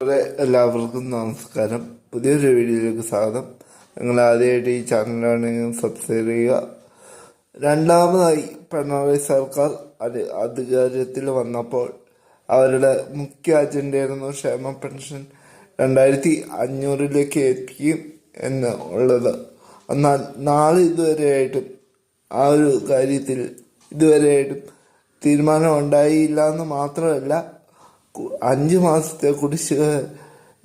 എല്ലാവർക്കും നമസ്കാരം. പുതിയൊരു വീഡിയോയിലേക്ക് സ്വാഗതം. നിങ്ങൾ ആദ്യമായിട്ട് ഈ ചാനലാണെങ്കിൽ സബ്സ്ക്രൈബ് ചെയ്യുക. രണ്ടാമതായി പിണറായി സർക്കാർ അത് അധികാരത്തിൽ വന്നപ്പോൾ അവരുടെ മുഖ്യ അജണ്ടയായിരുന്നു ക്ഷേമ പെൻഷൻ രണ്ടായിരത്തി അഞ്ഞൂറിലേക്ക് എത്തിക്കും എന്ന് ഉള്ളത് എന്നാൽ നാളെ ഇതുവരെയായിട്ടും ആ ഒരു കാര്യത്തിൽ ഇതുവരെയായിട്ടും തീരുമാനം ഉണ്ടായില്ല എന്ന് മാത്രമല്ല അഞ്ച് മാസത്തെ കുടിശ്ശിക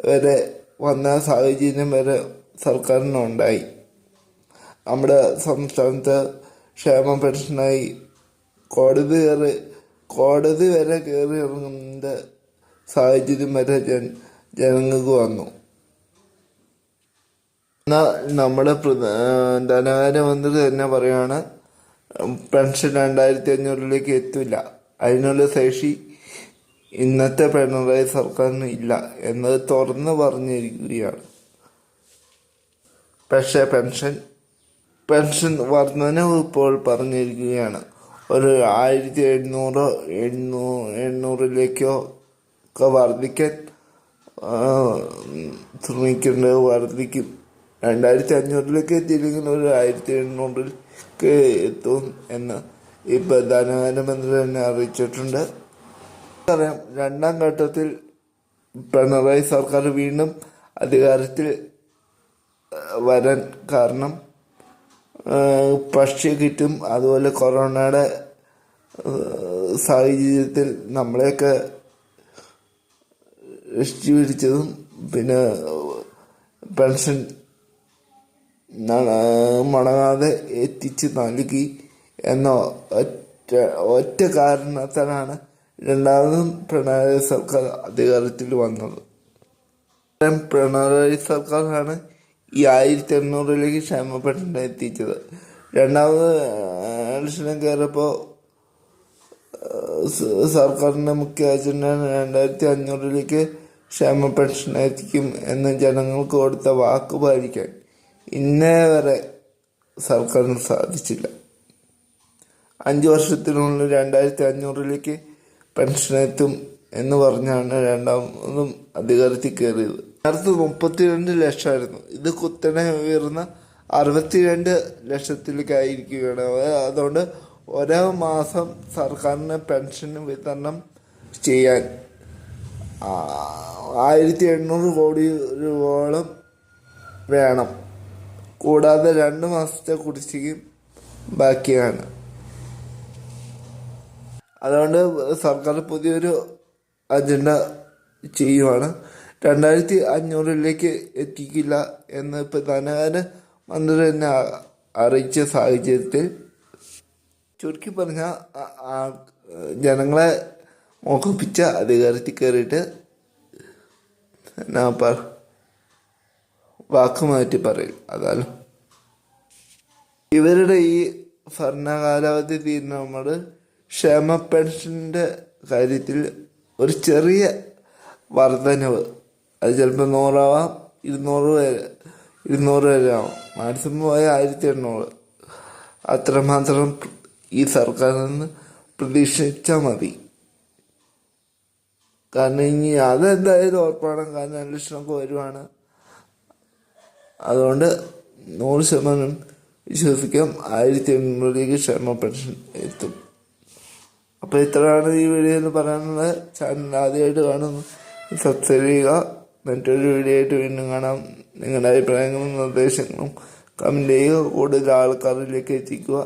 വരെ വന്ന സാഹചര്യം വരെ സർക്കാരിനുണ്ടായി. നമ്മുടെ സംസ്ഥാനത്ത് ക്ഷേമ പെൻഷനായി കോടതി കയറി കോടതി വരെ കയറി ഇറങ്ങുന്ന സാഹചര്യം വരെ ജൻ ജനങ്ങൾക്ക് വന്നു. എന്നാൽ നമ്മുടെ ധനകാര്യമന്ത്രി തന്നെ പറയുകയാണ് പെൻഷൻ രണ്ടായിരത്തി അഞ്ഞൂറിലേക്ക് എത്തില്ല. അതിനുള്ള ശേഷി ഇന്നത്തെ പിണറായി സർക്കാരിന് ഇല്ല എന്നത് തുറന്ന് പറഞ്ഞിരിക്കുകയാണ്. പക്ഷേ പെൻഷൻ പെൻഷൻ വർധനവ് ഇപ്പോൾ പറഞ്ഞിരിക്കുകയാണ്. ഒരു ആയിരത്തി എഴുന്നൂറോ എണ്ണൂ എണ്ണൂറിലേക്കോ ഒക്കെ വർദ്ധിക്കാൻ ശ്രമിക്കേണ്ടത് വർദ്ധിക്കും രണ്ടായിരത്തി അഞ്ഞൂറിലേക്ക് എത്തിയില്ലെങ്കിൽ ഒരു ആയിരത്തി എണ്ണൂറിലേക്ക് എത്തും എന്ന് ഈ ധനകാര്യമന്ത്രി തന്നെ അറിയിച്ചിട്ടുണ്ട്. അറിയാം രണ്ടാം ഘട്ടത്തിൽ പിണറായി സർക്കാർ വീണ്ടും അധികാരത്തിൽ വരാൻ കാരണം പക്ഷി കിറ്റും അതുപോലെ കൊറോണയുടെ സാഹചര്യത്തിൽ നമ്മളെയൊക്കെ രക്ഷിച്ചു പിടിച്ചതും പിന്നെ പെൻഷൻ മുടങ്ങാതെ എത്തിച്ച് നൽകി എന്ന ഒറ്റ ഒറ്റ കാരണത്താലാണ് രണ്ടാമതും പിണറായി സർക്കാർ അധികാരത്തിൽ വന്നത്. പിണറായി സർക്കാരാണ് ഈ ആയിരത്തി എണ്ണൂറിലേക്ക് ക്ഷേമ പെൻഷൻ എത്തിച്ചത്. രണ്ടാമത് ഇലക്ഷന് കയറിയപ്പോൾ സർക്കാരിന്റെ മുഖ്യ അജണ്ട രണ്ടായിരത്തി അഞ്ഞൂറിലേക്ക് ക്ഷേമ പെൻഷൻ എത്തിക്കും എന്ന് ജനങ്ങൾക്ക് കൊടുത്ത വാക്ക് പാലിക്കാൻ ഇന്നേ വരെ സർക്കാരിന് സാധിച്ചില്ല. അഞ്ച് വർഷത്തിനുള്ളിൽ രണ്ടായിരത്തി അഞ്ഞൂറിലേക്ക് പെൻഷൻ എത്തും എന്ന് പറഞ്ഞാണ് രണ്ടാമതും അധികാരത്തിൽ കയറിയത്. നേരത്തെ മുപ്പത്തിരണ്ട് ലക്ഷമായിരുന്നു. ഇത് കുത്തനെ ഉയർന്ന അറുപത്തിരണ്ട് ലക്ഷത്തിലേക്കായിരിക്കുകയാണ്. അത് അതുകൊണ്ട് ഓരോ മാസം സർക്കാരിന് പെൻഷൻ വിതരണം ചെയ്യാൻ ആയിരത്തി എണ്ണൂറ് കോടി രൂപയോളം വേണം. കൂടാതെ രണ്ട് മാസത്തെ കുടിശ്ശികയും ബാക്കിയാണ്. അതുകൊണ്ട് സർക്കാർ പുതിയൊരു അജണ്ട ചെയ്യുവാണ്. രണ്ടായിരത്തി അഞ്ഞൂറിലേക്ക് എത്തിക്കില്ല എന്ന് പ്രധാനകാര്യ ധനകാര്യ മന്ത്രി തന്നെ അറിയിച്ച സാഹചര്യത്തിൽ ചുരുക്കി പറഞ്ഞ ജനങ്ങളെ മോഹിപ്പിച്ച അധികാരത്തിൽ കയറിയിട്ട് എന്നാ പറ വാക്ക് മാറ്റി പറയും. അതാലും ഇവരുടെ ഈ ഭരണകാലാവധി തീരുമാനമാണ് ക്ഷേമ പെൻഷന്റെ കാര്യത്തിൽ ഒരു ചെറിയ വർധനവ്. അത് ചിലപ്പോൾ നൂറാവാം ഇരുന്നൂറ് വരെ ഇരുന്നൂറ് വരെ ആവും. മാക്സിമം പോയ ആയിരത്തി എണ്ണൂറ് അത്രമാത്രം ഈ സർക്കാരിൽ നിന്ന് പ്രതീക്ഷിച്ചാൽ മതി. കാരണം ഇനി അതെന്തായാലും ഉറപ്പാണ്. കാരണം ഇലക്ഷനൊക്കെ വരുവാണ്. അതുകൊണ്ട് നൂറ് ശതമാനം വിശ്വസിക്കാം. ആയിരത്തി എണ്ണൂറിലേക്ക് ക്ഷേമ പെൻഷൻ എത്തും. അപ്പോൾ ഇത്രയാണ് ഈ വീഡിയോ എന്ന് പറയാനുള്ളത്. ചാനൽ ആദ്യമായിട്ട് കാണുന്നു സബ്സ്ക്രൈബ് ചെയ്യുക. മറ്റൊരു വീഡിയോ ആയിട്ട് വീണ്ടും കാണാം. നിങ്ങളുടെ അഭിപ്രായങ്ങളും നിർദ്ദേശങ്ങളും കമന്റ് ചെയ്യുക. കൂടുതൽ ആൾക്കാരിലേക്ക് എത്തിക്കുക.